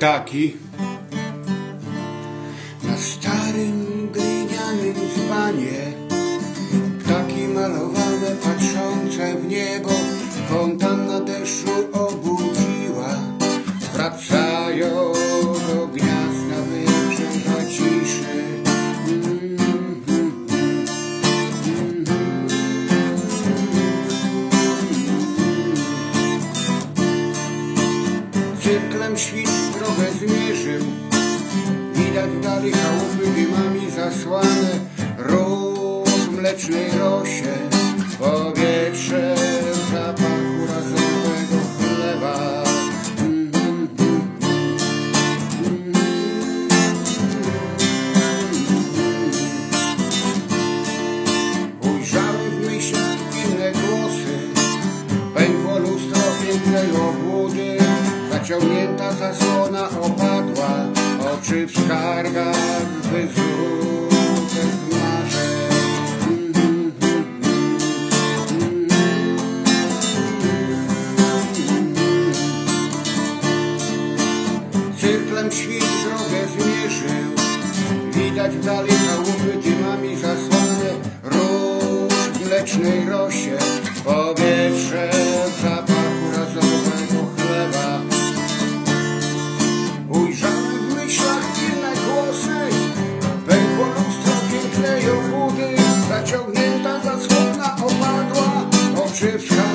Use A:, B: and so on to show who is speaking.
A: ptaki na starym glinianym dzbanie. Ptaki malowane Cyklem świt drogę zmierzył. Widać w chałupy dymami zasłane Róż mlecznej rosie Powietrze w zapachu razowego chleba Ujrzałem w myślach inne głosy. Pękło lustro pięknej obłudy Zaciągnięta zasłona opadła Oczy w skargach wyzute z marzeń Cyklem świt drogę zmierzył. Widać w dali chałupy dymami zasłane Róż mlecznej rosie. Powietrze Zaciągnięta